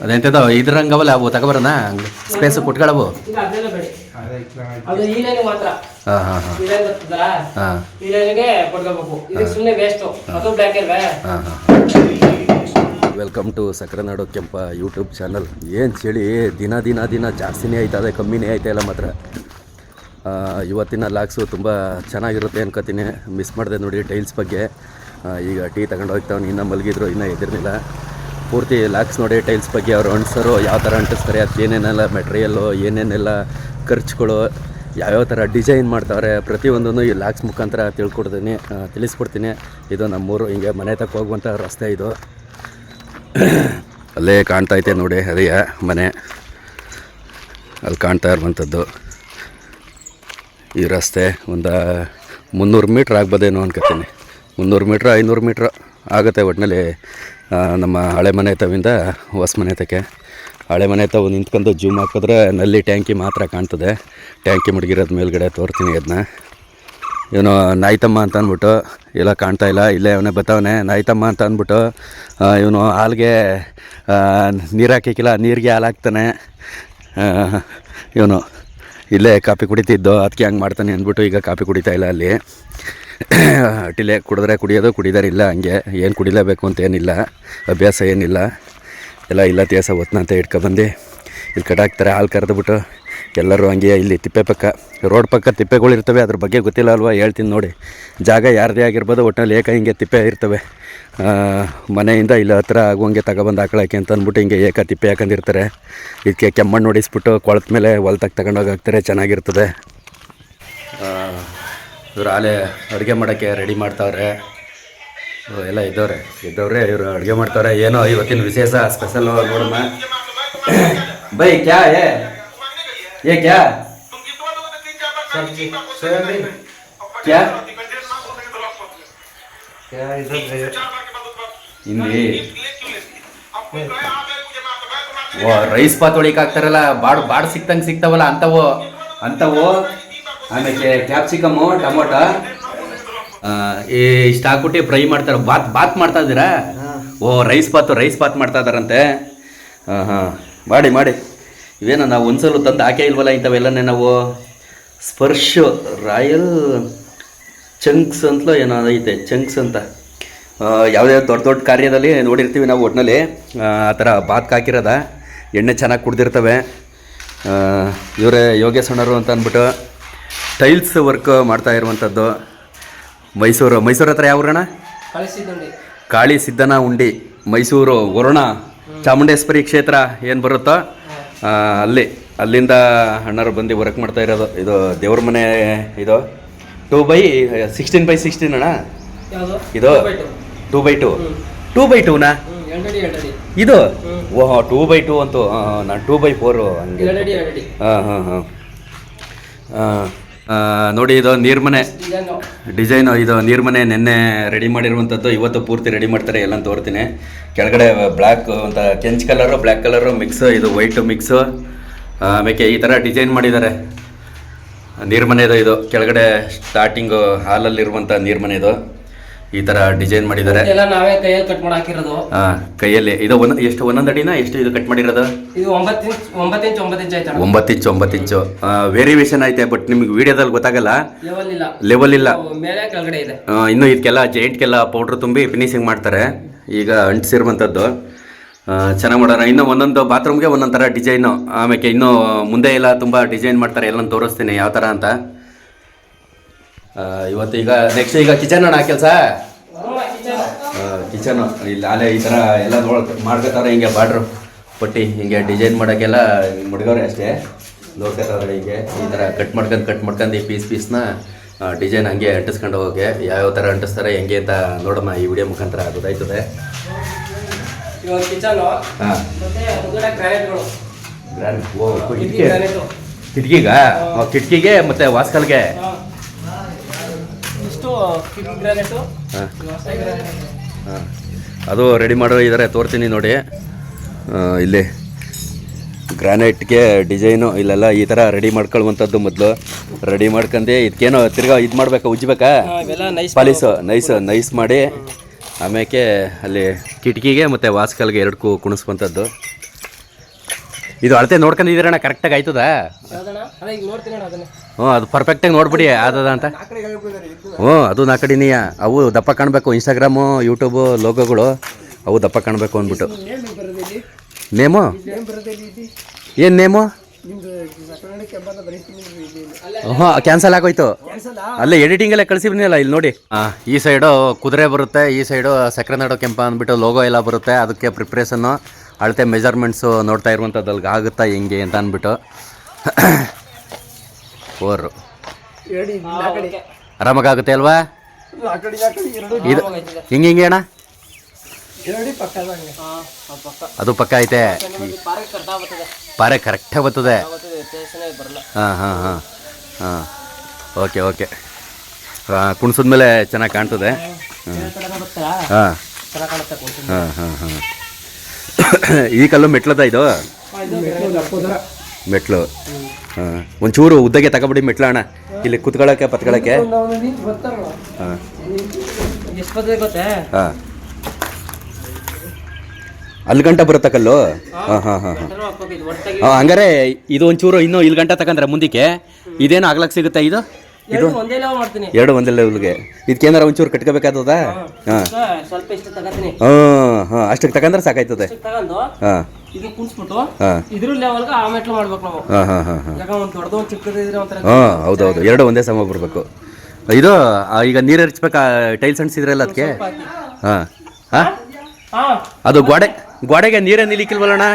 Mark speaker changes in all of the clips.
Speaker 1: ಅದೆಂತದೋ ಇದ್ರಂಗವಲ್ಲ ಅವು ತಗೊಬರೋಣ? ಸ್ಪೇಸ್ ಕೊಟ್ಕೊಳ್ಳವು
Speaker 2: ಇಲ್ಲ ಅದೆಲ್ಲ ಬೇಡ. ಅದು ಈ ಲೈನ್ ಮಾತ್ರ.
Speaker 1: ಹಾಂ ಹಾಂ ಹಾಂ.
Speaker 2: ಬರ್ತದಲ್ಲ ಸುಮ್ಮನೆ ವೇಸ್ಟ್ ಅದು ಬ್ಲ್ಯಾಕ್ ಇಲ್ವೇ?
Speaker 1: ಹಾಂ ಹಾಂ ವೆಲ್ಕಮ್ ಟು ಸಕ್ರನಾಡು ಕೆಂಪ ಯೂಟ್ಯೂಬ್ ಚಾನಲ್ ಏನು ಚಳಿ? ದಿನ ದಿನ ದಿನ ಜಾಸ್ತಿನೇ ಆಯ್ತದೆ ಕಮ್ಮಿನೇ ಆಯ್ತಾ ಇಲ್ಲ ಮಾತ್ರ. ಆ, ಇವತ್ತಿನ ಲಾಕ್ಸು ತುಂಬ ಚೆನ್ನಾಗಿರುತ್ತೆ ಅನ್ಕೋತೀನಿ. ಮಿಸ್ ಮಾಡಿದೆ ನೋಡಿ ಟೈಲ್ಸ್ ಬಗ್ಗೆ. ಈಗ ಟೀ ತಗೊಂಡು ಹೋಗ್ತಾವ್ನು. ಇನ್ನೂ ಮಲಗಿದ್ರು ಇನ್ನೂ ಎದಿರ್ನಿಲ್ಲ ಪೂರ್ತಿ ಲ್ಯಾಕ್ಸ್ ನೋಡಿ ಟೈಲ್ಸ್ ಬಗ್ಗೆ ಅವರು ಅಂಟಿಸೋರು ಯಾವ ಥರ ಅಂಟಿಸ್ತಾರೆ ಅದು ಏನೇನೆಲ್ಲ ಮೆಟ್ರಿಯಲ್ಲು ಏನೇನೆಲ್ಲ ಖರ್ಚುಗಳು, ಯಾವ್ಯಾವ ಥರ ಡಿಸೈನ್ ಮಾಡ್ತಾವ್ರೆ, ಪ್ರತಿಯೊಂದನ್ನು ಈ ಲ್ಯಾಕ್ಸ್ ಮುಖಾಂತರ ತಿಳ್ಕೊಡ್ತೀನಿ ತಿಳಿಸ್ಕೊಡ್ತೀನಿ. ಇದು ನಮ್ಮೂರು, ಹಿಂಗೆ ಮನೆ ತಕ್ಕ ಹೋಗುವಂಥ ರಸ್ತೆ ಇದು. ಅಲ್ಲೇ ಕಾಣ್ತಾ ಐತೆ ನೋಡಿ ಅದೇ ಮನೆ. ಅಲ್ಲಿ ಕಾಣ್ತಾ ಇರುವಂಥದ್ದು. ಈ ರಸ್ತೆ ಒಂದು ಮುನ್ನೂರು ಮೀಟ್ರ್ ಆಗ್ಬೋದೇನೋ ಅನ್ಕೋತೀನಿ. ಮುನ್ನೂರು ಮೀಟ್ರ್ ಐನೂರು ಮೀಟ್ರ್ ಆಗುತ್ತೆ ಒಟ್ಟಿನಲ್ಲಿ ನಮ್ಮ ಹಳೆ ಮನೆ ತವಿಂದ ಹೊಸ ಮನೆ ತಕ್ಕೆ ಹಳೆ ಮನೆ ತಾವು ನಿಂತ್ಕೊಂಡು ಜೂಮ್ ಹಾಕಿದ್ರೆ ನಲ್ಲಿ ಟ್ಯಾಂಕಿ ಮಾತ್ರ ಕಾಣ್ತದೆ. ಟ್ಯಾಂಕಿ ಮುಡ್ಗಿರೋದು ಮೇಲ್ಗಡೆ ತೋರ್ತೀನಿ ಅದನ್ನ ಇವನು ನಾಯ್ತಮ್ಮ ಅಂತ ಅಂದ್ಬಿಟ್ಟು ಎಲ್ಲ ಕಾಣ್ತಾ ಇಲ್ಲ, ಇಲ್ಲೇ ಅವನೇ ಬತ್ತವನೆ, ನಾಯ್ತಮ್ಮ ಅಂತ ಅಂದ್ಬಿಟ್ಟು ಇವನು ಹಾಲಿಗೆ ನೀರು ಹಾಕಿಕ್ಕಿಲ್ಲ ನೀರಿಗೆ ಹಾಲು ಹಾಕ್ತಾನೆ. ಇವನು ಇಲ್ಲೇ ಕಾಫಿ ಕುಡಿತಿದ್ದು ಅದಕ್ಕೆ ಹಂಗೆ ಮಾಡ್ತಾನೆ ಅಂದ್ಬಿಟ್ಟು ಈಗ ಕಾಫಿ ಕುಡಿತಾ ಇಲ್ಲ ಅಲ್ಲಿ. ಅಟ್ಟಿಲೆ ಕುಡಿದ್ರೆ ಕುಡಿಯೋದು, ಕುಡಿದಾರೆ ಇಲ್ಲ ಹಂಗೆ. ಏನು ಕುಡಿಲೇಬೇಕು ಅಂತ ಏನಿಲ್ಲ, ಅಭ್ಯಾಸ ಏನಿಲ್ಲ. ಎಲ್ಲ ಇಲ್ಲ ತ್ಯಾಸ ಒತ್ನ ಅಂತ ಇಟ್ಕೊಬಂದು ಇಲ್ಲಿ ಕಟ್ಟಾಕ್ತಾರೆ ಹಾಲು ಕರೆದುಬಿಟ್ಟು ಎಲ್ಲರೂ ಹಂಗೆ ಇಲ್ಲಿ ತಿಪ್ಪೆ ಪಕ್ಕ, ರೋಡ್ ಪಕ್ಕ ತಿಪ್ಪೆಗಳು ಇರ್ತವೆ, ಅದ್ರ ಬಗ್ಗೆ ಗೊತ್ತಿಲ್ಲ ಅಲ್ವಾ ಹೇಳ್ತೀನಿ ನೋಡಿ. ಜಾಗ ಯಾರದೇ ಆಗಿರ್ಬೋದು ಒಟ್ಟಿನಲ್ಲಿ ಏಕ ಹಿಂಗೆ ತಿಪ್ಪೆ ಇರ್ತವೆ. ಮನೆಯಿಂದ ಇಲ್ಲಿ ಹತ್ರ ಆಗುವಂಗೆ ತಗೊಬಂದು ಹಾಕೊಳಕ್ಕೆ ಅಂತ ಅಂದ್ಬಿಟ್ಟು ಹಿಂಗೆ ಏಕ ತಿಪ್ಪೆ ಹಾಕೊಂಡಿರ್ತಾರೆ. ಇದಕ್ಕೆ ಕೆಮ್ಮಣ್ಣು ಹೊಡಿಸ್ಬಿಟ್ಟು ಕೊಳತ ಮೇಲೆ ಹೊಲ್ದಾಗ ತಗೊಂಡೋಗಿ ಹಾಕ್ತಾರೆ, ಚೆನ್ನಾಗಿರ್ತದೆ. ಇವ್ರು ಆಲೆ ಅಡುಗೆ ಮಾಡೋಕ್ಕೆ ರೆಡಿ ಮಾಡ್ತಾವ್ರೆ. ಎಲ್ಲ ಇದ್ದವ್ರೆ. ಇದ್ದವ್ರೆ, ಇವರು ಅಡುಗೆ ಮಾಡ್ತಾವ್ರೆ. ಏನೋ ಇವತ್ತಿನ ವಿಶೇಷ ಸ್ಪೆಷಲ್ ನೋಡಮ್ಮ. ಬೈ, ಕ್ಯಾ ಏ ಏ, ಕ್ಯಾ? ಕ್ಯಾ? ಓ ರೈಸ್ ಪಾತ್ ಒಳಿಕ್ ಹಾಕ್ತಾರಲ್ಲ ಬಾಡ್ ಬಾಡ್ ಸಿಕ್ತಂಗೆ ಸಿಗ್ತಾವಲ್ಲ ಅಂತವೋ ಅಂಥವು ಆಮೇಲೆ ಕ್ಯಾಪ್ಸಿಕಮ್ಮು ಟೊಮೊಟೊ ಇಷ್ಟು ಹಾಕ್ಬಿಟ್ಟು ಫ್ರೈ ಮಾಡ್ತಾರೆ. ಬಾತ್ ಬಾತ್ ಮಾಡ್ತಾ ಇದ್ದೀರಾ? ಓ ರೈಸ್ ಬಾತು ರೈಸ್ ಬಾತ್ ಮಾಡ್ತಾ ಇದಾರಂತೆ ಹಾಂ ಹಾಂ. ಮಾಡಿ ಮಾಡಿ. ಇವೇನೋ ನಾವು ಒಂದ್ಸಲ ತಂದು ಹಾಕೇ ಇಲ್ವಲ್ಲ ಇಂಥವೆಲ್ಲನೇ ನಾವು? ಸ್ಪರ್ಶ ರಾಯಲ್ ಚಂಕ್ಸ್ ಅಂತಲೋ ಏನೋ ಐತೆ ಚಂಕ್ಸ್ ಅಂತ. ಯಾವುದೇ ದೊಡ್ಡ ದೊಡ್ಡ ಕಾರ್ಯದಲ್ಲಿ ನೋಡಿರ್ತೀವಿ ನಾವು ಒಟ್ಟಿನಲ್ಲಿ ಆ ಥರ ಬಾತ್ ಹಾಕಿರೋದ. ಎಣ್ಣೆ ಚೆನ್ನಾಗಿ ಕುಡ್ದಿರ್ತವೆ. ಇವರೇ ಯೋಗೇಶ್ ಅಣ್ಣರು ಅಂತ ಅಂದ್ಬಿಟ್ಟು. ಟೈಲ್ಸ್ ವರ್ಕ್ ಮಾಡ್ತಾ ಇರುವಂಥದ್ದು ಮೈಸೂರು. ಮೈಸೂರು ಹತ್ರ ಯಾವ ಊರಣ್ಣ? ಕಾಳಿ ಸಿದ್ದನ ಉಂಡಿ ಮೈಸೂರು ವರುಣ ಚಾಮುಂಡೇಶ್ವರಿ ಕ್ಷೇತ್ರ ಏನು ಬರುತ್ತೋ ಅಲ್ಲಿ. ಅಲ್ಲಿಂದ ಅಣ್ಣರು ಬಂದು ವರ್ಕ್ ಮಾಡ್ತಾ ಇರೋದು. ಇದು ದೇವ್ರ ಮನೆ ಇದು. Two by sixteen by sixteen ಅಣ್ಣ? ಇದು two by two two by ಟೂನಾ ಇದು? ಓಹೋ ಟೂ ಬೈ ಟೂ ಅಂತೂ ನಾನು ಟೂ ಬೈ ಫೋರು ಹಂಗೆ ಹಾಂ ಹಾಂ ಹಾಂ. ನೋಡಿ, ಇದು ನೀರ್ಮನೆ.
Speaker 2: ಡಿಸೈನು,
Speaker 1: ಇದು ನೀರ್ಮನೆ ನೆನ್ನೆ ರೆಡಿ ಮಾಡಿರುವಂಥದ್ದು. ಇವತ್ತು ಪೂರ್ತಿ ರೆಡಿ ಮಾಡ್ತಾರೆ ಎಲ್ಲ ತೋರ್ತೀನಿ. ಕೆಳಗಡೆ ಬ್ಲ್ಯಾಕ್ ಅಂತ ಕೆಂಚ್ ಕಲರು ಬ್ಲ್ಯಾಕ್ ಕಲರು ಮಿಕ್ಸು ಇದು ವೈಟು ಮಿಕ್ಸು ಆಮೇಲೆ ಈ ಥರ ಡಿಸೈನ್ ಮಾಡಿದ್ದಾರೆ. ನೀರ್ಮನೆದು ಇದು. ಕೆಳಗಡೆ ಸ್ಟಾರ್ಟಿಂಗು ಹಾಲಲ್ಲಿರುವಂಥ ನೀರ್ಮನೆದು. ಈ ತರ ಡಿಸೈನ್ ಮಾಡಿದ್ದಾರೆ.
Speaker 2: ಎಲ್ಲ ನಾವೇ ಕೈಯಲ್ಲಿ ಕಟ್ ಮಾಡಿ ಹಾಕಿರೋದು.
Speaker 1: ಆ, ಕೈಯಲ್ಲಿ. ಇದು ಒಂದು ಎಷ್ಟು ಒಂದೊಂದು ಅಡಿನ ಎಷ್ಟು ಇದು ಕಟ್ ಮಾಡಿರೋದು?
Speaker 2: ಇದು ಒಂಬತ್ತು ಇಂಚ್ ಒಂಬತ್ತು ಇಂಚ್ ಒಂಬತ್ತು ಇಂಚ್ ಆಯ್ತಣ್ಣ.
Speaker 1: ಒಂಬತ್ತು ಇಂಚು ಒಂಬತ್ತು ಇಂಚು. ವೇರಿಯೇಷನ್ ಐತೆ ಬಟ್ ನಿಮ್ಗೆ ವಿಡಿಯೋದಲ್ಲಿ ಗೊತ್ತಾಗಲ್ಲ.
Speaker 2: ಲೆವೆಲ್ ಇಲ್ಲ.
Speaker 1: ಲೆವೆಲ್ ಇಲ್ಲ.
Speaker 2: ಮೇಲೆ ಕೆಳಗಡೆ ಇದೆ.
Speaker 1: ಆ, ಇನ್ನು ಇದಕ್ಕೆಲ್ಲ ಜೈಂಟ್ಗೆಲ್ಲ ಪೌಡ್ರ್ ತುಂಬಿ ಫಿನಿಶಿಂಗ್ ಮಾಡ್ತಾರೆ. ಈಗ ಅಂಟಿಸಿರುವಂಥದ್ದು. ಚೆನ್ನಾಗಿ ಮಾಡೋಣ. ಇನ್ನು ಒಂದೊಂದು ಬಾತ್ರೂಮ್ಗೆ ಒಂದೊಂದು ಥರ ಡಿಸೈನು ಆಮೇಲೆ ಇನ್ನು ಮುಂದೆ ಎಲ್ಲ ತುಂಬ ಡಿಸೈನ್ ಮಾಡ್ತಾರೆ. ಎಲ್ಲ ತೋರಿಸ್ತೀನಿ ಯಾವ ಥರ ಅಂತ. ಇವತ್ತು ಈಗ ನೆಕ್ಸ್ಟ್ ಈಗ ಕಿಚನ್ ಅಣ್ಣ ಕೆಲಸ? ಕಿಚನ್ ಇಲ್ಲಿ ಅಲ್ಲೇ ಈ ಥರ ಎಲ್ಲ ನೋಡ್ ಮಾಡ್ಕೊತಾವ್ರೆ ಹಿಂಗೆ ಬಾರ್ಡ್ರು ಪಟ್ಟಿ ಹಿಂಗೆ ಡಿಸೈನ್ ಮಾಡೋಕ್ಕೆಲ್ಲ ಮುಡ್ಗವ್ರೆ ಅಷ್ಟೇ. ನೋಡ್ಕೊತಾವ್ರೆ ಹಿಂಗೆ. ಈ ಥರ ಕಟ್ ಮಾಡ್ಕೊಂಡು ಕಟ್ ಮಾಡ್ಕೊಂಡು ಈ ಪೀಸ್ ಪೀಸ್ನ ಡಿಸೈನ್ ಹಂಗೆ ಅಂಟಿಸ್ಕೊಂಡು ಹೋಗಿ ಯಾವ್ಯಾವ ಥರ ಅಂಟಿಸ್ತಾರೆ ಹೆಂಗೆ ಅಂತ ನೋಡಮ್ಮ ಈ ವಿಡಿಯೋ ಮುಖಾಂತರ ಗೊತ್ತಾಯ್ತದೆ. ಕಿಟಕಿಗ? ಕಿಟಕಿಗೆ ಮತ್ತು ವಾಸ್ಕಲ್ಗೆ? ಹಾಂ. ಅದು ರೆಡಿ ಮಾಡೋ ಇದ್ದಾರೆ ತೋರ್ತೀನಿ ನೋಡಿ. ಇಲ್ಲಿ ಗ್ರಾನೈಟ್ಗೆ ಡಿಸೈನು ಇಲ್ಲೆಲ್ಲ ಈ ಥರ ರೆಡಿ ಮಾಡ್ಕೊಳ್ಳುವಂಥದ್ದು ಮೊದಲು. ರೆಡಿ ಮಾಡ್ಕೊಂಡು ಇದಕ್ಕೇನೋ ತಿರ್ಗಾ ಇದು ಮಾಡಬೇಕಾ ಉಜ್ಬೇಕಾ ಪಾಲಿಸು ನೈಸ್ ನೈಸ್ ಮಾಡಿ. ಆಮೇಲೆ ಅಲ್ಲಿ ಕಿಟಕಿಗೆ ಮತ್ತು ವಾಸ್ಕಲ್ಗೆ ಎರಡಕ್ಕೂ ಕುಣಿಸ್ವಂಥದ್ದು ಇದು ಅಳತೆ ನೋಡ್ಕೊಂಡಿದ್ದೀರಣ್ಣ ಕರೆಕ್ಟಾಗಿ ಆಯ್ತದ? ಹ್ಞೂ, ಅದು ಪರ್ಫೆಕ್ಟಾಗಿ ನೋಡ್ಬಿಡಿ ಅದದ ಅಂತ. ಹ್ಞೂ, ಅದು ನಾ ಕಡಿನೀಯ ಅವು ದಪ್ಪ ಕಾಣಬೇಕು ಇನ್ಸ್ಟಾಗ್ರಾಮು ಯೂಟ್ಯೂಬು ಲೋಗೋಗಳು ಅವು ದಪ್ಪ ಕಾಣಬೇಕು ಅಂದ್ಬಿಟ್ಟು. ನೇಮು? ಏನು ನೇಮು? ಹಾಂ ಕ್ಯಾನ್ಸಲ್ ಆಗೋಯ್ತು. ಅಲ್ಲೇ ಎಡಿಟಿಂಗಲ್ಲೇ ಅಲ್ಲ ಇಲ್ಲಿ ನೋಡಿ. ಹಾಂ ಈ ಸೈಡು ಕುದುರೆ ಬರುತ್ತೆ, ಈ ಸೈಡು ಸಕ್ಕರೆ ನಾಡು ಕೆಂಪ ಅಂದ್ಬಿಟ್ಟು ಲೋಗೋ ಎಲ್ಲ ಬರುತ್ತೆ. ಅದಕ್ಕೆ ಪ್ರಿಪ್ರೇಷನ್ನು ಅಳತೆ ಮೆಜರ್ಮೆಂಟ್ಸು ನೋಡ್ತಾ ಇರುವಂಥದ್ದು ಅಲ್ಲಿಗೆ ಆಗುತ್ತಾ ಹೆಂಗೆ ಅಂತ ಅಂದ್ಬಿಟ್ಟು. ಓರು ಆರಾಮಾಗುತ್ತೆ ಅಲ್ವಾ? ಇದು ಹಿಂಗೆ ಹಿಂಗೆ ಅಣ್ಣ? ಅದು ಪಕ್ಕ ಐತೆ. ಪಾರೆ ಕರೆಕ್ಟಾಗಿ ಬರ್ತದೆ. ಹಾಂ ಹಾಂ ಹಾಂ ಹಾಂ. Okay okay. ಕುಣ್ಸಿದ್ಮೇಲೆ ಚೆನ್ನಾಗಿ ಕಾಣ್ತದೆ. ಹಾಂ ಹಾಂ. ಹಾಂ. ಹಾಂ ಈ ಕಲ್ಲು ಮೆಟ್ಲದ ಇದು? ಮೆಟ್ಲು. ಹಾಂ. ಒಂಚೂರು ಉದ್ದಗೆ ತಗೊಬಿಡಿ ಮೆಟ್ಲಣ್ಣ. ಇಲ್ಲಿ ಕುತ್ಕೊಳ್ಳೋಕೆ ಪತ್ಕೊಳ್ಳೋಕೆ ಹಾಂ. ಹಾಂ. ಅಲ್ಲಿ ಗಂಟ ಬರುತ್ತೆ ಕಲ್ಲು? ಹಾಂ. ಹಾಂ ಹಾಂ ಹಾಂ ಹಂಗಾರೆ ಇದು ಒಂಚೂರು ಇನ್ನೂ ಇಲ್ಲಿ ಗಂಟ ತಗೊಂಡ್ರೆ ಮುಂದಕ್ಕೆ ಇದೇನು ಆಗ್ಲಕ್ಕೆ ಸಿಗುತ್ತೆ ಇದು? ಇದು
Speaker 2: ಎರಡು ಒಂದೇ
Speaker 1: ಲೆವೆಲ್ಗೆ ಇದಕ್ಕೇನಾರ ಒಂಚೂರು ಕಟ್ಕೋಬೇಕಾಗ್ತದ ಹಾಂ. ಹಾಂ. ಹಾಂ ಅಷ್ಟಕ್ಕೆ ತಗೊಂಡ್ರೆ ಸಾಕಾಯ್ತದೆ. ಹಾಂ.
Speaker 2: ಇದು ಕುಣಿಸ್ಬಿಟ್ಟು ಇದ್ರ ಲೆವೆಲ್ಗೆ ಆ ಮೆಟ್ಲು ಮಾಡ್ಬೇಕು ನಾವು.
Speaker 1: ಹಾಂ ಹಾಂ ಹಾಂ ಹಾಂ.
Speaker 2: ಒಂದು ದೊಡ್ಡದು ಒಂದು ಚಿಕ್ಕದು ಇದ್ರೆ ಒಂಥರ
Speaker 1: ಹಾಂ ಹೌದೌದು. ಎರಡು ಒಂದೇ ಸಮ ಬರಬೇಕು ಇದು ಆ, ಈಗ ನೀರು ಹರಿಸ್ಬೇಕಾ? ಟೈಲ್ಸ್ ಅಂಟಿಸಿದ್ರಲ್ಲ ಅದಕ್ಕೆ? ಹಾಂ. ಹಾಂ? ಅದು ಗೋಡೆ ಗೋಡೆಗೆ ನೀರೇ ನಿಲ್ಲಿಕ್ಕಿಲ್ವಲ್ಲಣ್ಣ?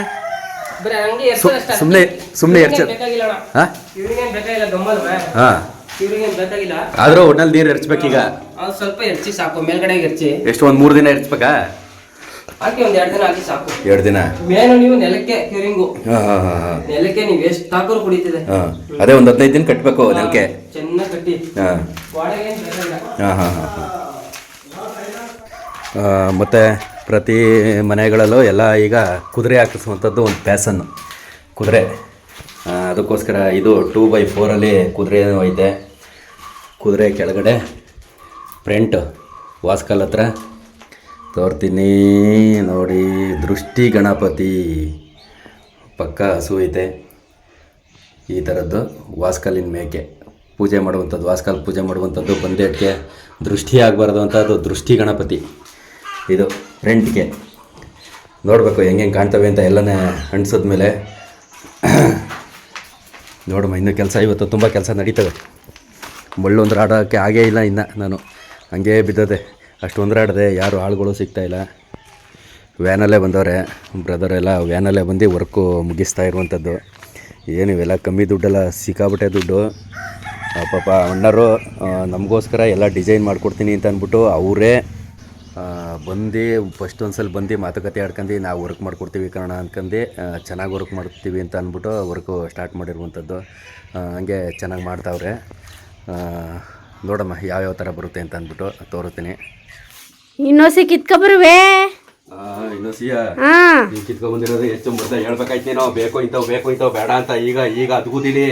Speaker 2: ಬರೀ ಹಂಗೆ ಎರ್ಸೋದು ಅಷ್ಟೇ.
Speaker 1: ಸುಮ್ಮನೆ ಸುಮ್ಮನೆ
Speaker 2: ಇವ್ರಿಗೇನ್
Speaker 1: ಎರ್ಚ
Speaker 2: ಬೇಕಾಗಿಲ್ಲ ಅಣ್ಣ.
Speaker 1: ಹಾಂ?
Speaker 2: ಇವ್ರಿಗೇನ್ ಬೇಕಾಗಿಲ್ಲ ಗಮ್ಮಲ್ವೇ?
Speaker 1: ಹಾಂ.
Speaker 2: ಇವ್ರಿಗೇನ್ ಬೇಕಾಗಿಲ್ಲ.
Speaker 1: ಆದರೂ ಒಟ್ನಲ್ಲಿ ನೀರು ಎರ್ಚ್ಬೇಕೀಗ
Speaker 2: ಅದು ಸ್ವಲ್ಪ ಎರ್ಚಿ ಸಾಕು ಮೇಲ್ಗಡೆ ಎರ್ಚಿ.
Speaker 1: ಎಷ್ಟು ಒಂದು ಮೂರು ದಿನ ಎರ್ಚ್ಬೇಕಾ?
Speaker 2: ಹಾಕಿ ಒಂದ್ ಎರಡು ದಿನ ಹಾಕಿ ಸಾಕು.
Speaker 1: ಎರಡು ದಿನ?
Speaker 2: ಮೇನು ನೀವು ನೆಲಕ್ಕೆ ಕ್ಯೂರಿಂಗು
Speaker 1: ಹಾಂ ಹಾಂ ಹಾಂ ಹಾಂ.
Speaker 2: ನೆಲಕ್ಕೆ ನೀವು ಎಷ್ಟು ಹಾಕೋರು ಕುಡಿತಿದೆ.
Speaker 1: ಹಾಂ ಅದೇ ಒಂದು ಹದಿನೈದು ದಿನ ಕಟ್ಟಬೇಕು ನೆಲಕ್ಕೆ.
Speaker 2: ಚೆನ್ನಾಗಿ ಕಟ್ಟಿ.
Speaker 1: ಹಾಂ.
Speaker 2: ವಾಡೆಗೆ ಏನ್ ಬೇಕಾಗಿಲ್ಲ
Speaker 1: ಹಾಂ ಹಾಂ ಹಾಂ. ಹಾಂ ಮತ್ತು ಪ್ರತಿ ಮನೆಗಳಲ್ಲೂ ಎಲ್ಲ ಈಗ ಕುದುರೆ ಹಾಕಿಸುವಂಥದ್ದು ಒಂದು ಪ್ಯಾಸನ್. ಕುದುರೆ. ಆ, ಅದಕ್ಕೋಸ್ಕರ ಇದು ಟೂ ಬೈ ಫೋರಲ್ಲಿ ಕುದುರೆ ಐತೆ. ಕುದುರೆ ಕೆಳಗಡೆ ಫ್ರಂಟ್ ವಾಸ್ಕಲ್ ಹತ್ರ ತೋರ್ತೀನಿ ನೋಡಿ, ದೃಷ್ಟಿ ಗಣಪತಿ. ಪಕ್ಕ ಹಸು ಐತೆ. ಈ ಥರದ್ದು ವಾಸ್ಕಲ್ಲಿನ ಮೇಕೆ. ಪೂಜೆ ಮಾಡುವಂಥದ್ದು, ವಾಸ್ಕಲ್ ಪೂಜೆ ಮಾಡುವಂಥದ್ದು ಬಂದೇಟ್ಗೆ ದೃಷ್ಟಿ ಆಗಬಾರ್ದು ಅಂತ ದೃಷ್ಟಿ ಗಣಪತಿ. ಇದು ಫ್ರೆಂಟ್ಗೆ. ನೋಡಬೇಕು ಹೆಂಗೆ ಕಾಣ್ತವೆ ಅಂತ ಎಲ್ಲನೇ ಮೇಲೆ ನೋಡಮ್ಮ, ಇನ್ನೂ ಕೆಲಸ ಇವತ್ತು ತುಂಬ ಕೆಲಸ ನಡೀತದೆ. ಮುಳ್ಳೊಂದು ಆಡೋಕ್ಕೆ ಆಗೇ ಇಲ್ಲ ಇನ್ನು ನಾನು. ಹಂಗೇ ಬಿದ್ದದೆ ಅಷ್ಟೊಂದು ಆಡದೆ ಯಾರು ಆಳುಗಳು ಸಿಗ್ತಾಯಿಲ್ಲ ವ್ಯಾನಲ್ಲೇ ಬಂದವ್ರೆ, ಬ್ರದರ್ ಎಲ್ಲ ವ್ಯಾನಲ್ಲೇ ಬಂದು ವರ್ಕು ಮುಗಿಸ್ತಾ ಇರುವಂಥದ್ದು. ಏನು ಇವೆಲ್ಲ ಕಮ್ಮಿ ದುಡ್ಡೆಲ್ಲ ಸಿಕ್ಕಾಬಿಟ್ಟೆ ದುಡ್ಡು. ಪಾಪ ಅಣ್ಣರು ನಮಗೋಸ್ಕರ ಎಲ್ಲ ಡಿಸೈನ್ ಮಾಡಿಕೊಡ್ತೀನಿ ಅಂತ ಅಂದ್ಬಿಟ್ಟು ಅವರೇ ಬಂದು ಫಸ್ಟ್ ಒಂದ್ಸಲ ಬಂದು ಮಾತುಕತೆ ಆಡ್ಕೊಂಡು, ನಾವು ವರ್ಕ್ ಮಾಡಿಕೊಡ್ತೀವಿ ಕನ್ನಡ ಅನ್ಕಂಡು ಚೆನ್ನಾಗಿ ವರ್ಕ್ ಮಾಡ್ತೀವಿ ಅಂತ ಅಂದ್ಬಿಟ್ಟು ವರ್ಕು ಸ್ಟಾರ್ಟ್ ಮಾಡಿರುವಂಥದ್ದು. ಹಂಗೆ ಚೆನ್ನಾಗಿ ಮಾಡ್ತಾವ್ರೆ. ನೋಡಮ್ಮ, ಯಾವ್ಯಾವ ಥರ ಬರುತ್ತೆ ಅಂತ ಅಂದ್ಬಿಟ್ಟು ತೋರುತ್ತೀನಿ
Speaker 3: ಇನ್ನೊಸಿ ಕಿತ್ಕೊಬರುವೆ?
Speaker 1: ಇನ್ನು ಸಿಯ
Speaker 3: ಹಾ
Speaker 1: ನೀನ್ ಕಿತ್ಕೊಂಡ್ಬಂದಿರೋದು ಎಷ್ಟು ಮೊದಲ ಹೇಳ್ಬೇಕಾಯ್ತು ನೀನು. ಬೇಕು ಇಂಥವು ಬೇಕು ಇಂಥವು ಬೇಡ ಅಂತ ಈಗ ಈಗ ಅದ್ಗುದಿಲಿ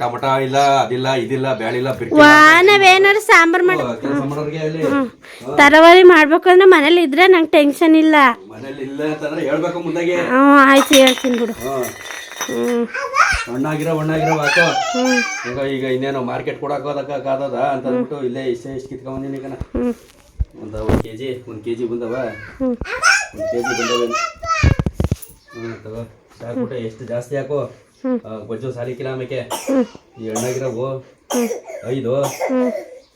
Speaker 1: ಟಮಟ ಇಲ್ಲ ಅದಿಲ್ಲ ಇದಿಲ್ಲ
Speaker 3: ವಾ ನಾವೇನಾರು ಸಾಂಬಾರ್ ಮಾಡಿ. ತರಕಾರಿ ಮಾಡ್ಬೇಕು ಅಂದ್ರೆ ಮನೇಲಿ ಇದ್ರೆ ನಂಗೆ ಟೆನ್ಷನ್ ಇಲ್ಲ.
Speaker 1: ಮನೇಲಿ ಇಲ್ಲ ಅಂತಂದ್ರೆ ಹೇಳ್ಬೇಕು ಮುಂದಾಗೆ.
Speaker 3: ಹ್ಞೂ ಆಯ್ತು ಹೇಳ್ತೀನಿ ಬಿಡು.
Speaker 1: ಹಣ್ಣಾಗಿರೋ ಹಣ್ಣಾಗಿರೋ ಹಾಕೋ ಈಗ ಈಗ ಇನ್ನೇನು ಮಾರ್ಕೆಟ್ ಕೊಡಕ್ಕೆ ಹೋದಕ್ಕಾಗದ ಅಂತ ಅಂದ್ಬಿಟ್ಟು ಇಲ್ಲೇ ಇಷ್ಟೇ ಇಷ್ಟು ಕಿತ್ಕೊಂಬಂದಿನಿ ಕಣ
Speaker 3: ಹ್ಞೂ
Speaker 1: ಒಂದು ಒಂದು ಕೆ ಜಿ ಒಂದು ಕೆ ಜಿ ಬಂದವ ಒಂದು ಕೆ ಜಿ ಬಂದವ ಹ್ಞೂ ತಗೋ. ಎಷ್ಟು ಜಾಸ್ತಿ ಹಾಕು. ಗೊಜ್ಜು ಸಾರಿ ಕಿಲ ಆಮೇಕೆ. ಈ ಹಣ್ಣಾಗಿರೋವು ಐದು.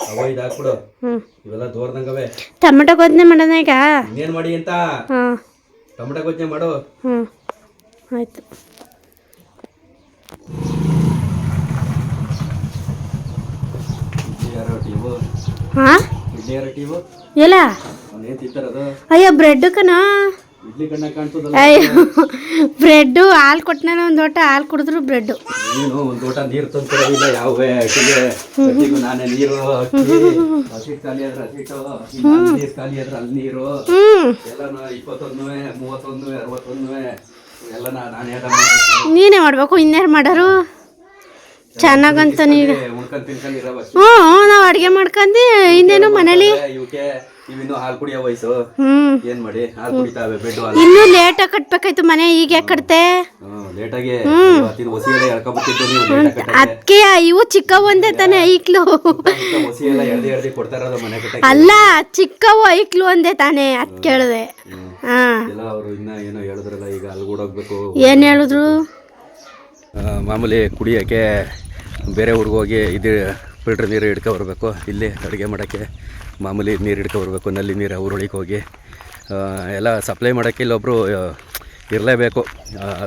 Speaker 1: ಅವ ಐದು ಹಾಕ್ಬಿಡು. ಇವೆಲ್ಲ ದೋರ್ದಂಗವೆ.
Speaker 3: ಟೊಮೆಟೊ ಗೊಜ್ಜೆ ಮಾಡೋಣ ಈಗ?
Speaker 1: ಇನ್ನೇನು ಮಾಡಿ ಅಂತ?
Speaker 3: ಟೊಮೆಟೊ
Speaker 1: ಟೊಮಟೊ ಗೊಜ್ಜೆ ಮಾಡು.
Speaker 3: ಹ್ಞೂ ಆಯಿತು. ಹಾಂ? ಎಲ್ಲ? ಅಯ್ಯೋ ಬ್ರೆಡ್ ಅಯ್ಯೋ ಬ್ರೆಡ್ಡು ಹಾಲು ಕೊಟ್ಟನ ಒಂದು ಲೋಟ ಹಾಲು ಕುಡಿದ್ರು ಬ್ರೆಡ್ಡು
Speaker 1: ನೀನು ಒಂದು ಲೋಟ ನೀರು ತಂದ್ಕೊಡೋದಿಲ್ಲ ಯಾವ ಅಕ್ಕಿಗೆ? ಅಕ್ಕಿಗೂ ನಾನೇ ನೀರು ಅಕ್ಕಿ. ಹಸಿಟ್ಟು ಖಾಲಿ ಆದ್ರೆ ಹಸಿಟ್ಟು ಇನ್ನು ನೀರು ಖಾಲಿ ಆದ್ರೆ ಅಲ್ಲಿ ನೀರು.
Speaker 3: ಹ್ಞೂ
Speaker 1: ಎಲ್ಲನ ಇಪ್ಪತ್ತೊಂದು ಮೂವತ್ತೊಂದು ಅರವತ್ತೊಂದು ಎಲ್ಲನ ನಾನೇ
Speaker 3: ನೀನೇ ಮಾಡಬೇಕು ಇನ್ಯಾರು ಮಾಡೋರು? ಚೆನ್ನಾಗಂತ
Speaker 1: ನೀವು
Speaker 3: ಹ್ಞೂ ನಾವು ಅಡುಗೆ ಮಾಡ್ಕೊಂಡು ಇನ್ನೇನು ಮನೇಲಿ.
Speaker 1: ಇವಕ್ಕೆ ಲೇಟ್ ಆಗಿ
Speaker 3: ಇನ್ನೂ ಕಟ್ಬೇಕಾಯ್ತು ಮನೆ ಈಗ ಯಾಕೆ ಕಟ್ತೆ? ಅದಕ್ಕೆ ಇವು ಚಿಕ್ಕ ಒಂದೇ ತಾನೆ ಐಕ್ಲು ಅಲ್ಲ ಚಿಕ್ಕವು ಐಕ್ಲು ಒಂದೇ ತಾನೆ ಅದ್ ಕೇಳಿದೆ.
Speaker 1: ಇನ್ನ ಏನ್
Speaker 3: ಹೇಳಿದ್ರು?
Speaker 1: ಮಾಮೂಲಿ ಕುಡಿಯೋಕ್ಕೆ ಬೇರೆ ಊರಿಗೆ ಹೋಗಿ ಇದು ಫಿಲ್ಟ್ರ್ ನೀರು ಹಿಡ್ಕೊ ಬರಬೇಕು. ಇಲ್ಲಿ ಅಡುಗೆ ಮಾಡೋಕ್ಕೆ ಮಾಮೂಲಿ ನೀರು ಹಿಡ್ಕೊ ಬರಬೇಕು. ನಲ್ಲಿ ನೀರು ಊರೊಳಗೆ ಹೋಗಿ ಎಲ್ಲ ಸಪ್ಲೈ ಮಾಡೋಕ್ಕೆ ಇಲ್ಲೊಬ್ಬರು ಇರಲೇಬೇಕು.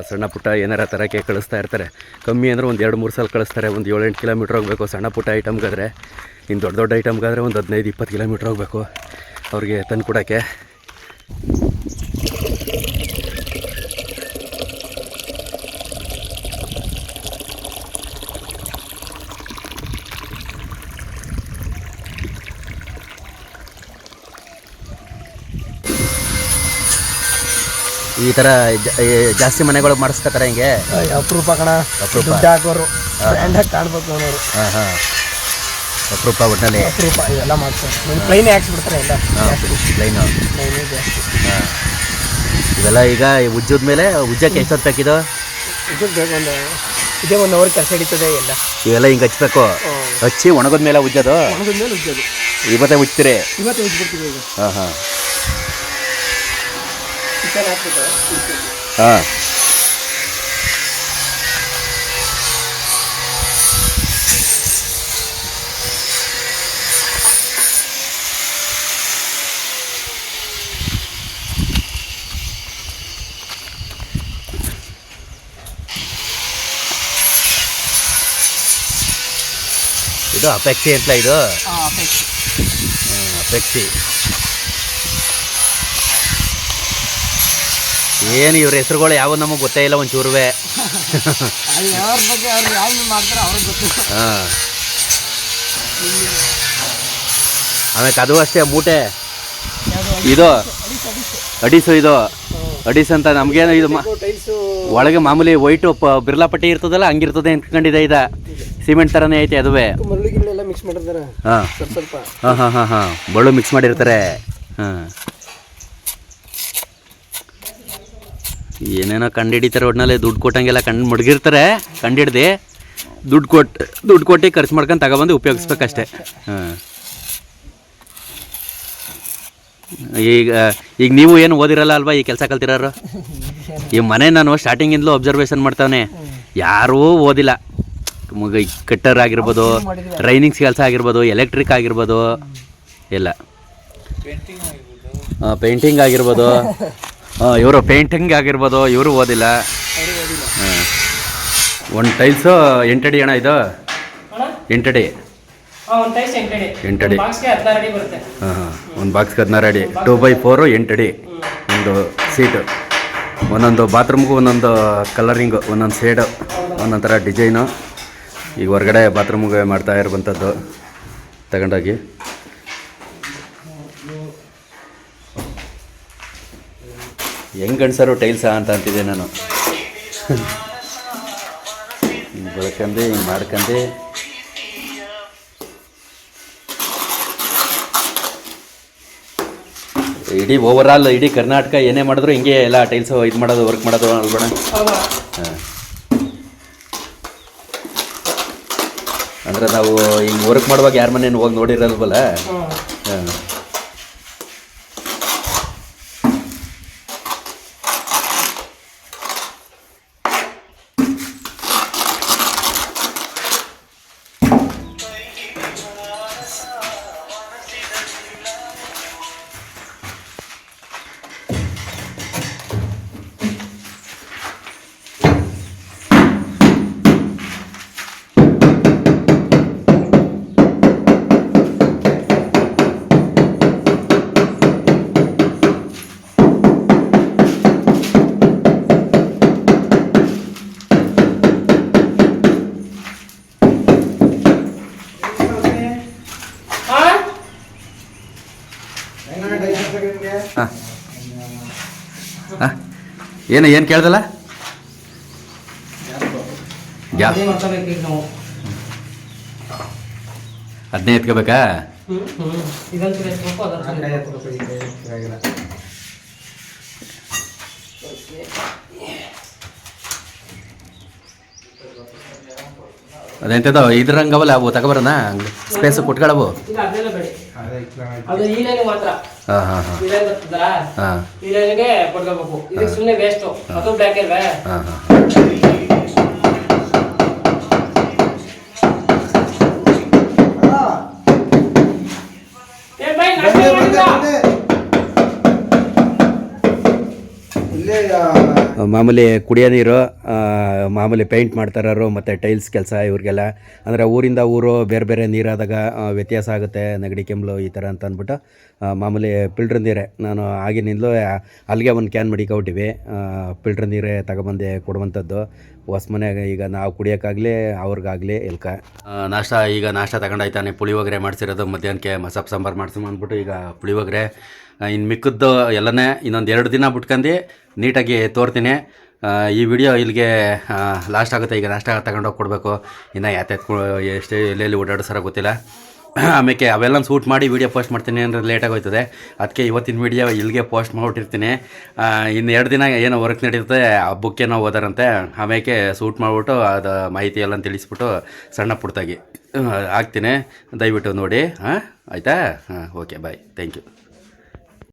Speaker 1: ಸಣ್ಣ ಪುಟ್ಟ ಏನಾರ ತರೋಕ್ಕೆ ಕಳಿಸ್ತಾ ಇರ್ತಾರೆ. ಕಮ್ಮಿ ಅಂದರೆ ಒಂದು ಎರಡು, ಮೂರು ಸಲ ಕಳಿಸ್ತಾರೆ. ಒಂದು ಏಳೆಂಟು ಕಿಲೋಮೀಟ್ರ್ ಹೋಗಬೇಕು. ಸಣ್ಣ ಪುಟ್ಟ ಐಟಮ್ಗಾದರೆ ಇನ್ನು ದೊಡ್ಡ ದೊಡ್ಡ ಐಟಮ್ಗಾದರೆ ಒಂದು ಹದಿನೈದು, ಇಪ್ಪತ್ತು ಕಿಲೋಮೀಟ್ರ್ ಹೋಗಬೇಕು. ಅವ್ರಿಗೆ ತಂದು ಕೊಡೋಕ್ಕೆ ಈ ತರ ಜಾಸ್ತಿ ಮನೆಗಳು ಮಾಡಿಸ್ಕೊತಾರೆ ಹಿಂಗೆ
Speaker 4: ಅಪರೂಪ ಕಣ.
Speaker 1: ಅಪರೂಪ.
Speaker 4: ಹಾಕೋರು. ಬ್ರ್ಯಾಂಡ್ ಆಗಿ ಕಾಣ್ಬೇಕು ಅನ್ನೋರು
Speaker 1: ಹಾಂ ಹಾಂ. ಅಪರೂಪ ಒಟ್ಟಿನಲ್ಲಿ
Speaker 4: ಅಪರೂಪ ಇವೆಲ್ಲ ಮಾಡ್ತಾರೆ. ಪ್ಲೈನೇ ಹಾಕ್ಸ್ಬಿಡ್ತಾರೆ ಎಲ್ಲ.
Speaker 1: ಲೈನು
Speaker 4: ಪ್ಲೈನ್ ಜಾಸ್ತಿ.
Speaker 1: ಹಾಂ. ಇವೆಲ್ಲ ಈಗ ಉಜ್ಜದ ಮೇಲೆ ಉಜ್ಜಕ್ಕೆ ಎಷ್ಟೊತ್ತು ಬೇಕಿದು
Speaker 4: ಹಾಕಿದ್ದು ಬೇಕು ಒಂದು ಇದೇ ಒಂದು ಅವರ್ ಕೆಲಸ ಹಿಡಿತದೆ ಎಲ್ಲ.
Speaker 1: ಇವೆಲ್ಲ ಹಿಂಗೆ ಹಚ್ಬೇಕು? ಹಚ್ಚಿ ಒಣಗದ ಮೇಲೆ ಉಜ್ಜೋದು?
Speaker 4: ಒಣಗದ ಮೇಲೆ ಉಜ್ಜೋದು.
Speaker 1: ಇವತ್ತೇ ಉಜ್ತೀರಿ?
Speaker 4: ಇವತ್ತೇ ಉಜ್ಬಿಡ್ತೀವಿ ಈಗ.
Speaker 1: ಹಾಂ ಹಾಂ.
Speaker 4: ಚಿಕನ್ ಹಾಕ್ಬಿಟ್ಟು
Speaker 1: ಹಾಂ. ಇದು ಅಪೆಕ್ಸಿ ಅಂತ ಇದು? ಅಪೆಕ್ಸಿ ಏನು ಇವ್ರ ಹೆಸರುಗಳು ಯಾವ ನಮಗೆ ಗೊತ್ತೇ ಇಲ್ಲ ಒಂಚೂರುವೆ.
Speaker 4: ಯಾರ ಬಗ್ಗೆ ಅವ್ರು ಯಾವ ಮಾಡ್ತಾರೆ ಅವ್ರಿಗೆ ಗೊತ್ತು.
Speaker 1: ಹಾಂ. ಆಮೇಲೆ ಅದು ಅಷ್ಟೇ ಮೂಟೆ. ಇದು ಅಡಿಸು ಇದು. ಅಡಿಸ್ ಅಂತ ನಮ್ಗೇನು ಇದು ಒಳಗೆ ಮಾಮೂಲಿ ವೈಟು ಬಿರ್ಲಾ ಪಟ್ಟಿ ಇರ್ತದಲ್ಲ ಹಂಗಿರ್ತದೆ ಅನ್ಕೊಂಡಿದೆ ಇದ ಸಿಮೆಂಟ್ ಥರನೇ ಐತೆ ಅದುವೇ.
Speaker 4: ಹಾ ಹಾ ಹಾ ಹಾ
Speaker 1: ಹಾಂ.
Speaker 4: ಸ್ವಲ್ಪ ಸ್ವಲ್ಪ.
Speaker 1: ಹಾಂ ಹಾಂ ಹಾಂ ಹಾಂ. ಬಳ್ಳು ಮಿಕ್ಸ್ ಮಾಡಿರ್ತಾರೆ. ಹಾಂ. ಏನೇನೋ ಕಂಡು ಕಂಡಿಡಿತಾರೆ ಒಟ್ಟಿನಲ್ಲಿ ದುಡ್ಡು ಕೊಟ್ಟಂಗೆಲ್ಲ ಕಂಡು ಮುಡ್ಗಿರ್ತಾರೆ ಕಂಡು ಹಿಡ್ದು ದುಡ್ಡು ಕೊಟ್ಟು ದುಡ್ಡು ಕೊಟ್ಟು ಖರ್ಚು ಮಾಡ್ಕೊಂಡು ತಗೊಬಂದು ಉಪಯೋಗಿಸ್ಬೇಕಷ್ಟೆ. ಹಾಂ. ಈಗ ಈಗ ನೀವು ಏನು ಓದಿರಲ್ಲ ಅಲ್ವಾ ಈ ಕೆಲಸ ಕಲ್ತಿರೋರು? ಈ ಮನೆ ನಾನು ಸ್ಟಾರ್ಟಿಂಗಿಂದಲೂ ಅಬ್ಸರ್ವೇಷನ್ ಮಾಡ್ತಾನೆ ಯಾರೂ ಓದಿಲ್ಲ. ಮಗ ಕಟ್ಟರ್ ಆಗಿರ್ಬೋದು ರೈನಿಂಗ್ಸ್ ಕೆಲಸ ಆಗಿರ್ಬೋದು ಎಲೆಕ್ಟ್ರಿಕ್ ಆಗಿರ್ಬೋದು ಎಲ್ಲ. ಪೇಂಟಿಂಗ್ ಆಗಿರ್ಬೋದು. ಇವರು ಪೇಂಟಿಂಗ್ ಆಗಿರ್ಬೋದು ಇವರು ಓದಿಲ್ಲ. ಒಂದು ಟೈಲ್ಸು ಎಂಟಡಿ ಅಣ್ಣ ಇದು?
Speaker 2: ಅಣ್ಣ?
Speaker 1: ಎಂಟಡಿ
Speaker 2: ಹಾಂ ಒಂದು ಎಂಟಡಿ
Speaker 1: ಎಂಟಡಿ.
Speaker 2: ಬಾಕ್ಸ್ಗೆ ಹದಿನಾರು ಅಡಿ ಬರುತ್ತೆ.
Speaker 1: ಹಾಂ ಹಾಂ. ಒಂದು ಬಾಕ್ಸ್ ಹದಿನಾರು ಅಡಿ. ಟೂ ಬೈ ಫೋರು ಎಂಟಡಿ ಒಂದು ಸೀಟು ಒಂದೊಂದು ಬಾತ್ರೂಮ್ಗೂ ಒಂದೊಂದು ಕಲರಿಂಗು ಒಂದೊಂದು ಸೇಡು ಒಂದೊಂದು ಥರ ಡಿಸೈನು ಈಗ ಹೊರಗಡೆ ಬಾತ್ರೂಮ್ಗೆ ಮಾಡ್ತಾ ಇರುವಂಥದ್ದು ತಗೊಂಡೋಗಿ. ಹೆಂಗ್ ಗಂಡ್ಸರು ಟೈಲ್ಸಾ ಅಂತ ಅಂತಿದ್ದೆ ನಾನು. ಹಿಂಗೆ ಹಿಂಗೆ ಮಾಡ್ಕಂಡು ಇಡೀ ಓವರ್ ಇಡೀ ಕರ್ನಾಟಕ ಏನೇ ಮಾಡಿದ್ರು ಹಿಂಗೆ ಎಲ್ಲ ಟೈಲ್ಸು ಇದು ಮಾಡೋದು ವರ್ಕ್ ಮಾಡೋದು ಅಲ್ಬೇಡ ಅಂದರೆ ನಾವು ಹಿಂಗೆ ವರ್ಕ್ ಮಾಡುವಾಗ ಯಾರ ಮನೇನು ಹೋಗಿ ನೋಡಿರಲ್ವಲ್ಲ? ಏನು ಏನು ಕೇಳ್ದಲ್ಲ? ಗ್ಯಾಸ್
Speaker 2: ಅದೇ ಮಾಡ್ಕೋಬೇಕು ಈಗ ನಾವು.
Speaker 1: ಹದಿನೈದು ಎತ್ಕೋಬೇಕಾ? ಅದೆಂತದ ಇದ್ರಂಗವಲ್ಲ ಅವು ತಗೊಬರೋಣ? ಸ್ಪೇಸ್ ಕೊಟ್ಕೊಳ್ಳವು
Speaker 2: ಇಲ್ಲ ಅದೆಲ್ಲ ಬೇಡ. ಅದು ಈ ಲೈನ್ ಮಾತ್ರ.
Speaker 1: ಹಾಂ ಹಾಂ ಹಾಂ.
Speaker 2: ಈ ಲೈನ್ ಬರ್ತದಲ್ಲ?
Speaker 1: ಹಾಂ.
Speaker 2: ಈ ಲೈನ್ಗೆ ಕೊಡ್ಕೋಬೇಕು ಇದಕ್ಕೆ ಸುಮ್ಮನೆ ವೇಸ್ಟ್ ಅದು ಬ್ಲ್ಯಾಕ್ ಇಲ್ವೇ?
Speaker 1: ಹಾಂ ಹಾಂ
Speaker 2: ಏ ಬೈ ನಾಷ್ಟ ಮಾಡಿಲ್ಲ
Speaker 4: ಇಲ್ಲೇ
Speaker 1: ಮಾಮೂಲಿ ಕುಡಿಯೋ ನೀರು ಮಾಮೂಲಿ ಪೇಂಟ್ ಮಾಡ್ತಾರೋ ಮತ್ತು ಟೈಲ್ಸ್ ಕೆಲಸ ಇವ್ರಿಗೆಲ್ಲ. ಅಂದರೆ ಊರಿಂದ ಊರು ಬೇರೆ ಬೇರೆ ನೀರಾದಾಗ ವ್ಯತ್ಯಾಸ ಆಗುತ್ತೆ, ನೆಗಡಿ ಕೆಮ್ಮಲು ಈ ಥರ ಅಂತ ಅಂದ್ಬಿಟ್ಟು ಮಾಮೂಲಿ ಫಿಲ್ಟ್ರ್ ನೀರೇ. ನಾನು ಆಗಿನಿಂದಲೂ ಅಲ್ಲಿಗೆ ಒಂದು ಕ್ಯಾನ್ ಮಡಿಕೊಟ್ಟಿವಿ. ಫಿಲ್ಟ್ರ್ ನೀರೇ ತಗೊಬಂದು ಕೊಡುವಂಥದ್ದು. ಹೊಸ ಮನೆಯಾಗ ಈಗ ನಾವು ಕುಡಿಯೋಕ್ಕಾಗಲಿ ಅವ್ರಿಗಾಗಲಿ ಇಲ್ಕ ನಾಷ್ಟ ಈಗ ನಾಷ್ಟ ತಗೊಂಡಾಯ್ತಾನೆ. ಪುಳಿಯೋಗರೆ ಮಾಡಿಸಿರೋದು ಮಧ್ಯಾಹ್ನಕ್ಕೆ ಮಸಾಪ್ ಸಾಂಬಾರು ಮಾಡ್ಸೋಣ ಅಂದ್ಬಿಟ್ಟು ಈಗ ಪುಳಿಯೋಗರೆ. ಇನ್ನು ಮಿಕ್ಕದ್ದು ಎಲ್ಲನೇ ಇನ್ನೊಂದು ಎರಡು ದಿನ ಬಿಟ್ಕೊಂಡು ನೀಟಾಗಿ ತೋರ್ತೀನಿ. ಈ ವಿಡಿಯೋ ಇಲ್ಲಿಗೆ ಲಾಸ್ಟ್ ಆಗುತ್ತೆ. ಈಗ ನಾಷ್ಟ ತಗೊಂಡೋಗಿ ಕೊಡಬೇಕು. ಇನ್ನು ಯಾತೆ ಎಷ್ಟೇ ಎಲ್ಲೆಲ್ಲಿ ಓಡಾಡಿಸೋರ ಗೊತ್ತಿಲ್ಲ. ಆಮೇಲೆ ಅವೆಲ್ಲ ಸೂಟ್ ಮಾಡಿ ವೀಡಿಯೋ ಪೋಸ್ಟ್ ಮಾಡ್ತೀನಿ ಅಂದರೆ ಲೇಟಾಗಿ ಹೋಗ್ತದೆ ಅದಕ್ಕೆ ಇವತ್ತಿನ ವೀಡಿಯೋ ಇಲ್ಲಿಗೆ ಪೋಸ್ಟ್ ಮಾಡಿಬಿಟ್ಟಿರ್ತೀನಿ. ಇನ್ನು ಎರಡು ದಿನ ಏನೋ ವರ್ಕ್ ನಡೀತದೆ ಹಬ್ಬಕ್ಕೇನೋ ಓದಾರಂತೆ. ಆಮೇಲೆ ಸೂಟ್ ಮಾಡಿಬಿಟ್ಟು ಅದು ಮಾಹಿತಿ ಎಲ್ಲ ತಿಳಿಸ್ಬಿಟ್ಟು ಸಣ್ಣ ಪುಟ್ಟಾಗಿ ಹಾಕ್ತೀನಿ. ದಯವಿಟ್ಟು ನೋಡಿ ಹಾಂ ಆಯಿತಾ? ಹಾಂ ಓಕೆ ಬಾಯ್ ಥ್ಯಾಂಕ್ ಯು